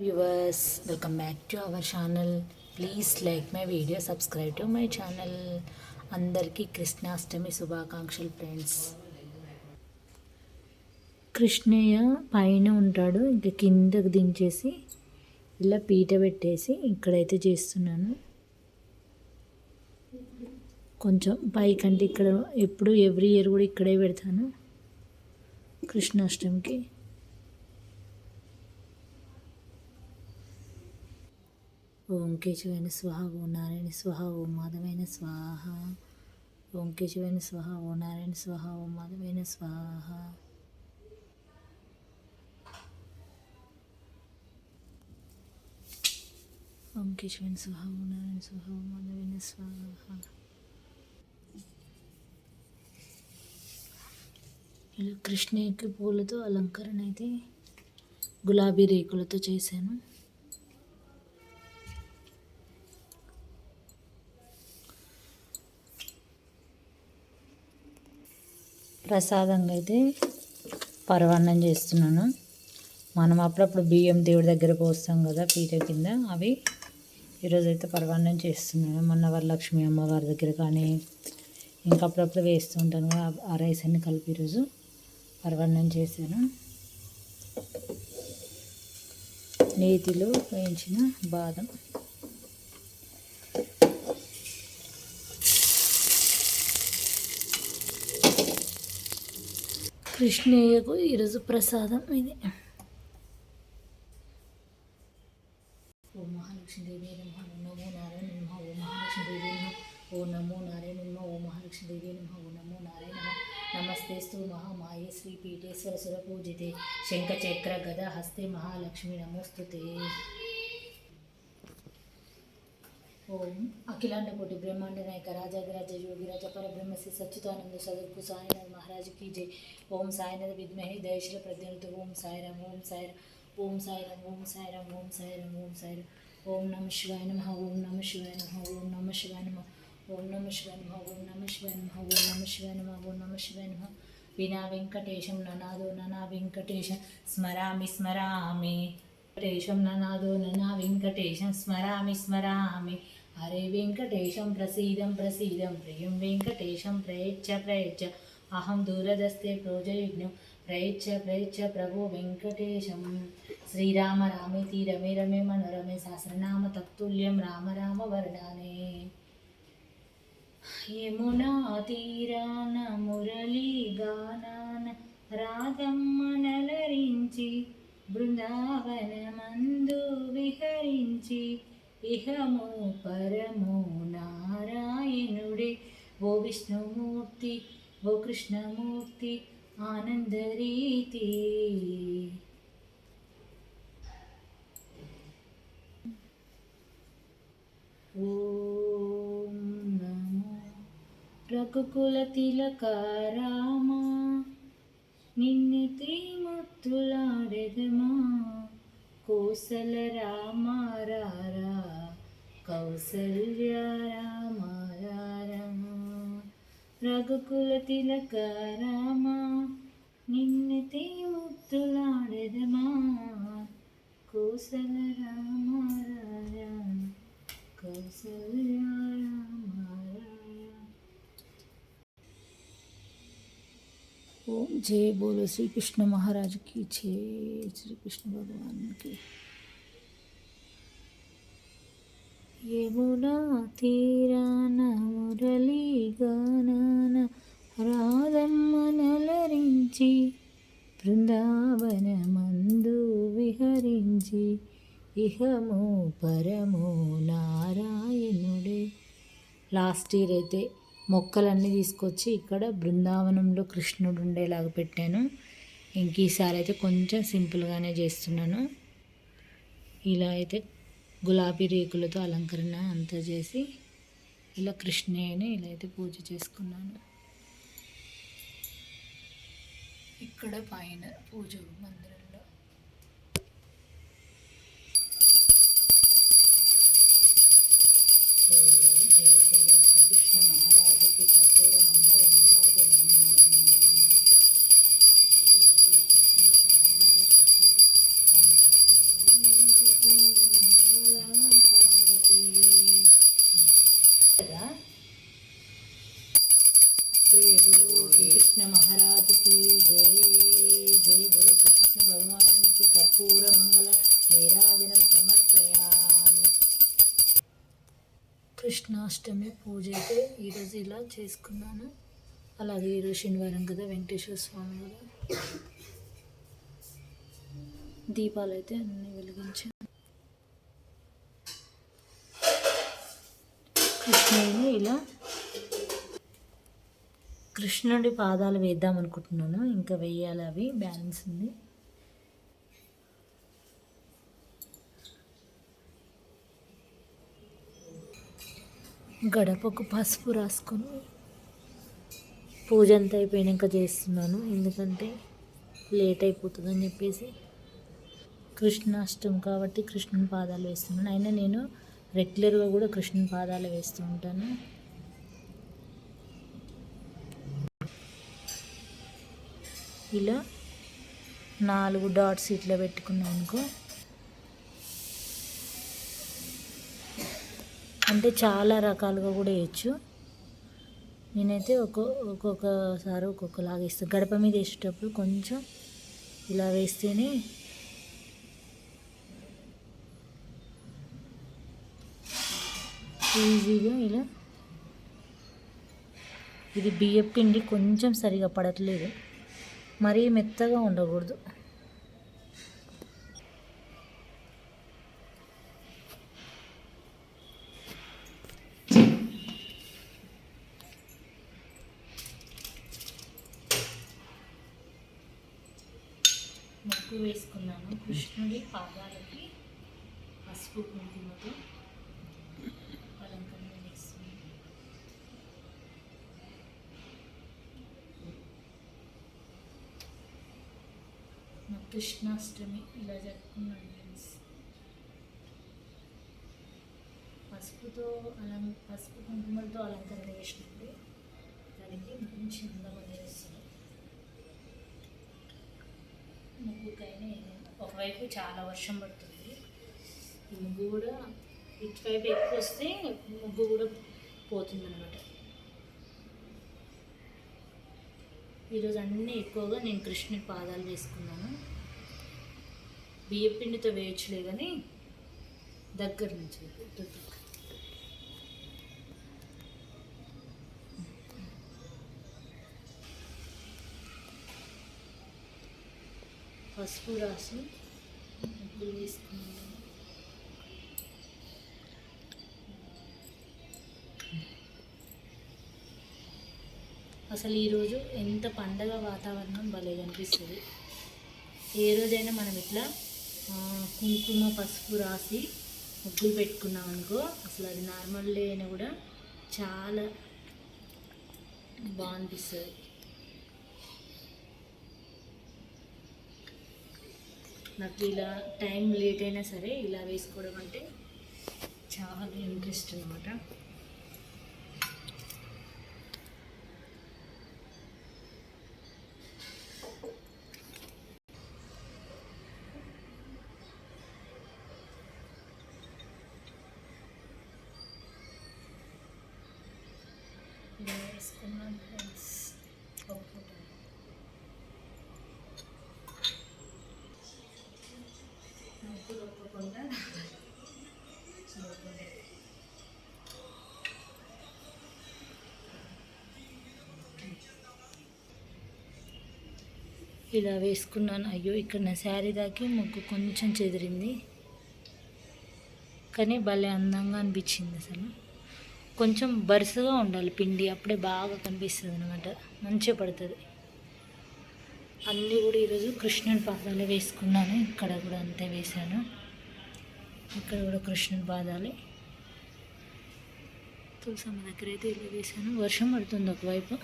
Viewers welcome back to our channel please like my video subscribe to my channel అందరికీ కృష్ణాష్టమి శుభాకాంక్షలు friends Krishnaiah పైన ఉంటాడు ఇంకా కిందకు దించేసి ఇలా పీట పెట్టేసి ఇక్కడైతే చేస్తున్నాను. కొంచెం పైకంటే ఇక్కడ ఎప్పుడు ఎవ్రీ ఇయర్ కూడా ఇక్కడే పెడతాను కృష్ణాష్టమికి. ఓం కేశవైన స్వాహ ఓ నారాయణ స్వాహ ఓం మాధవైన స్వాహ ఓం కేశవైన స్వాహ ఓ నారాయణ స్వాహ ఓం మాధవైన స్వాహ ఓం కేశవైన స్వాహ ఓ నారాయణ స్వాహ ఓం మాధవైన స్వాహ ఇలా కృష్ణకి పూలతో అలంకరణ అయితే గులాబీ రేకులతో చేశాను. ప్రసాదంగా అయితే పరవాన్నం చేస్తున్నాను. మనం అప్పుడప్పుడు బియ్యం దేవుడి దగ్గర పోస్తాం కదా పీట కింద. అవి ఈరోజైతే పరవాన్నం చేస్తున్నాను. మొన్న వరలక్ష్మి అమ్మవారి దగ్గర కానీ ఇంకా అప్పుడప్పుడు వేస్తూ ఉంటాను కదా ఆ రైస్ అన్ని కలిపి ఈరోజు పరవాన్నం చేశాను. నేతిలో వేయించిన బాదం. కృష్ణయ్యకు ఈరోజు ప్రసాదం ఇది. ఓ మహాలక్ష్మీదేవి నమ. నమో నారాయణ నమ. ఓ మహాలక్ష్మీదేవి నమ. ఓ నమో నారాయణ నమ. ఓ మహాలక్ష్మీదేవి నమ. ఓ నమో నారాయణ నమ. నమస్తేస్తు మహామాయే శ్రీ పీఠేశ్వర సురపూజితే శంఖచక్ర గద హస్తే మహాలక్ష్మి నమోస్తుతే. ఓం అఖిలాండ కోటి బ్రహ్మాండ నాయక రాజాధిరాజ యోగిరాజ పరబ్రహ్మ శ్రీ సచ్చిదానంద సదర్కు సాయినాథ్ మహారాజుకి జై. ఓం సాయినాథ్ విద్మహి దయశీల ప్రజ్ఞలతో ఓం సాయిరాం ఓం సాయిరాం ఓం సాయిరాం ఓం సాయిరాం ఓం సాయిరాం ఓం సాయిరాం ఓం నమ శివాయ నమ ఓం నమ శివాయ నమ ఓం నమ శివాయ నమ ఓం నమ శివాయ నమ ఓం నమ శివాయ నమ ఓం నమ శివాయ నమ ఓం నమ శివాయ నమ. వినా వెంకటేశం ననాదో ననా వెంకటేశం. స్మరామి స్మరామి. వెంకటేశం ననాదో ననా వెంకటేశం స్మరామి స్మరామి. హరే వెంకటేశం ప్రసీదం ప్రసీదం ప్రియం వెంకటేశం ప్రయచ్చ ప్రయచ్చ. అహం దూరదస్తే ప్రోజయజ్ఞం ప్రయచ్చ ప్రయచ్చ ప్రభు వెంకటేశం. శ్రీరామ రామేతి రమే రమే మనోరమే సహస్రనామ తత్తుల్యం రామ రామ వర్ణానే యమునా తీరాన మురళీ గానాన రాధమ్మనలరించి బృందావనమందు విహరించి ఇహము పరము నారాయణుడే. ఓ విష్ణుమూర్తి ఓ కృష్ణమూర్తి ఆనందరీతి ఓం నమో రఘుకుల తిలకారామ కౌసల రామ రారా కౌసల్య రామ రారమ రఘుకుల తిలక రామ నిన్నతే ముక్తులాడదమా కౌసల రామ రారా కౌసల్య రామ ఓం జయ బోలో శ్రీకృష్ణ మహారాజుకి జయ శ్రీకృష్ణ భగవాన్కి యమునా తీరాన మురళీ గానాన రాధమ్మనలరించి బృందావనమందు విహరించి ఇహము పరము నారాయణుడే. లాస్ట్ ఇయర్ అయితే మొక్కలన్నీ తీసుకొచ్చి ఇక్కడ బృందావనంలో కృష్ణుడు ఉండేలాగా పెట్టాను. ఇంక ఈసారి అయితే కొంచెం సింపుల్గానే చేస్తున్నాను. ఇలా అయితే గులాబీ రేకులతో అలంకరణ అంతా చేసి ఇలా కృష్ణయ్యని ఇలా అయితే పూజ చేసుకున్నాను. ఇక్కడ పైన పూజ మందిరం. जय बोलो శ్రీకృష్ణ మహారాజుకి జయ జయ जय శ్రీకృష్ణ భగవానికి కర్పూర మంగళ నీరాజనం సమర్పయామి. కృష్ణాష్టమి పూజ అయితే ఈరోజు ఇలా చేసుకున్నాను. అలాగే ఈరోజు శనివారం కదా వెంకటేశ్వర స్వామి కదా. దీపాలు అయితే అన్నీ వెలిగించాను. కృష్ణుడిని ఇలా కృష్ణుడి పాదాలు వేద్దాం అనుకుంటున్నాను. ఇంకా వెయ్యాలి అవి. బ్యాలెన్స్ ఉంది. గడపకు పసుపు రాసుకొని పూజ అంతా అయిపోయాక చేస్తున్నాను. ఎందుకంటే లేట్ అయిపోతుందని చెప్పేసి కృష్ణాష్టం కాబట్టి కృష్ణుని పాదాలు వేస్తున్నాను. అయినా నేను రెగ్యులర్గా కూడా కృష్ణుని పాదాలు వేస్తూ ఉంటాను. ఇలా నాలుగు డాట్స్ ఇట్లా పెట్టుకున్నాను అనుకో. అంటే చాలా రకాలుగా కూడా వేయచ్చు. నేనైతే ఒక్కో ఒక్కొక్కసారి ఒక్కొక్కలాగా వేస్తాను గడప మీద వేసేటప్పుడు కొంచెం ఇలా వేస్తేనే ఈజీగా ఇలా ఇది బియ్యం పిండి కొంచెం సరిగా పడట్లేదు. మరీ మెత్తగా ఉండకూడదు. ముగ్గు వేసుకున్నాను. కృష్ణుడి పాదాలకి పసుపు కుంకుమతో అలంకరణ వేస్తున్నాను నా కృష్ణాష్టమి ఇలా జరుపుకున్నాను ఫ్రెండ్స్. పసుపుతో అలం పసుపు కుంకుమలతో అలంకరణ చేసినప్పుడు దానికి మంచి అందం అనేది వస్తుంది ముగ్గుకైనా ఒకవైపు చాలా వర్షం పడుతుంది. ముగ్గు కూడా ఇటువైపు ఎక్కువ వస్తే ముగ్గు కూడా పోతుంది అనమాట ఈరోజు అన్నీ ఎక్కువగా నేను కృష్ణుని పాదాలు వేసుకున్నాను. బియ్యం పిండితో వేయచ్చులే కానీ దగ్గర నుంచి పసుపు రాసి ముగ్గులు వేసుకున్నాను అసలు ఈరోజు ఎంత పండగ వాతావరణం భలే కనిపిస్తుంది ఏ రోజైనా మనం ఇట్లా కుంకుమ పసుపు రాసి ముగ్గులు పెట్టుకున్నాం అనుకో అసలు అది నార్మల్ డే అయినా కూడా చాలా బాగనిపిస్తుంది నాకు ఇలా టైం లేట్ అయినా సరే ఇలా వేసుకోవడం అంటే చాలా ఇంట్రెస్ట్ అనమాట ఇలా వేసుకున్నాను ఫ్రెండ్స్ ఇలా వేసుకున్నాను. అయ్యో ఇక్కడ నా శారీ దాకి ముగ్గు కొంచెం చెదిరింది. కానీ భలే అందంగా అనిపించింది అసలు. కొంచెం బరుసుగా ఉండాలి. పిండి అప్పుడే బాగా కనిపిస్తుంది అనమాట మంచిగా పడుతుంది. అన్నీ కూడా ఈరోజు కృష్ణుని పాదాలే వేసుకున్నాను. ఇక్కడ కూడా అంతే వేశాను. ఇక్కడ కూడా కృష్ణుని పాదాలే. తులసమ్మ దగ్గర అయితే ఇలా వేశాను. వర్షం పడుతుంది ఒకవైపు.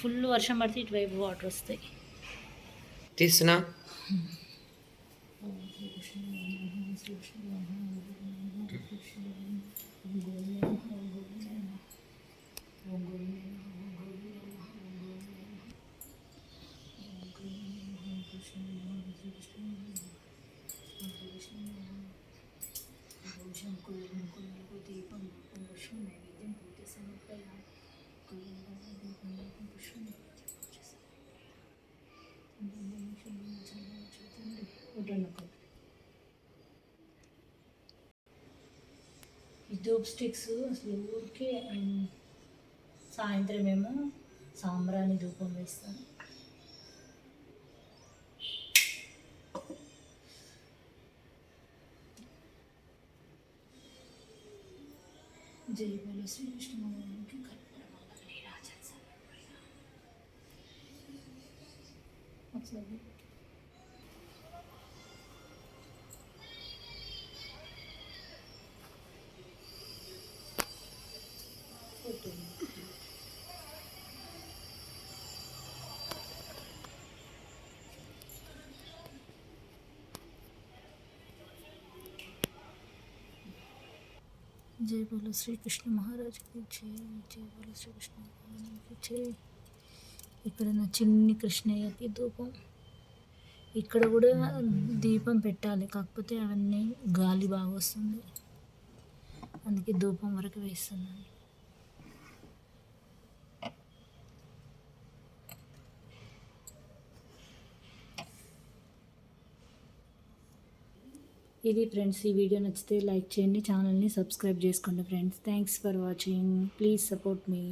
ఫుల్ వర్షం పడితే ఇటువైపు వాటర్ వస్తాయి. తీస్తున్నా. ఈ స్టిక్స్ అసలు ఊరికే సాయంత్రం ఏమో సాంబ్రాన్ని ధూపం వేస్తాను. జై బలి శ్రీకృష్ణమూర్తికి కర్పూరమంగళి జై బోలో శ్రీకృష్ణ మహారాజుకి జై జై బోలో శ్రీకృష్ణ మహారాజుకి జై ఇక్కడ నా చిన్ని కృష్ణయ్యకి ధూపం. ఇక్కడ కూడా దీపం పెట్టాలి కాకపోతే అవన్నీ గాలి బాగా వస్తుంది. అందుకే ధూపం వరకు వేస్తున్నాను. ఇది ఫ్రెండ్స్ ఈ వీడియో నచ్చితే లైక్ చేయండి ఛానల్ని సబ్స్క్రైబ్ చేసుకోండి friends. Thanks for watching please support me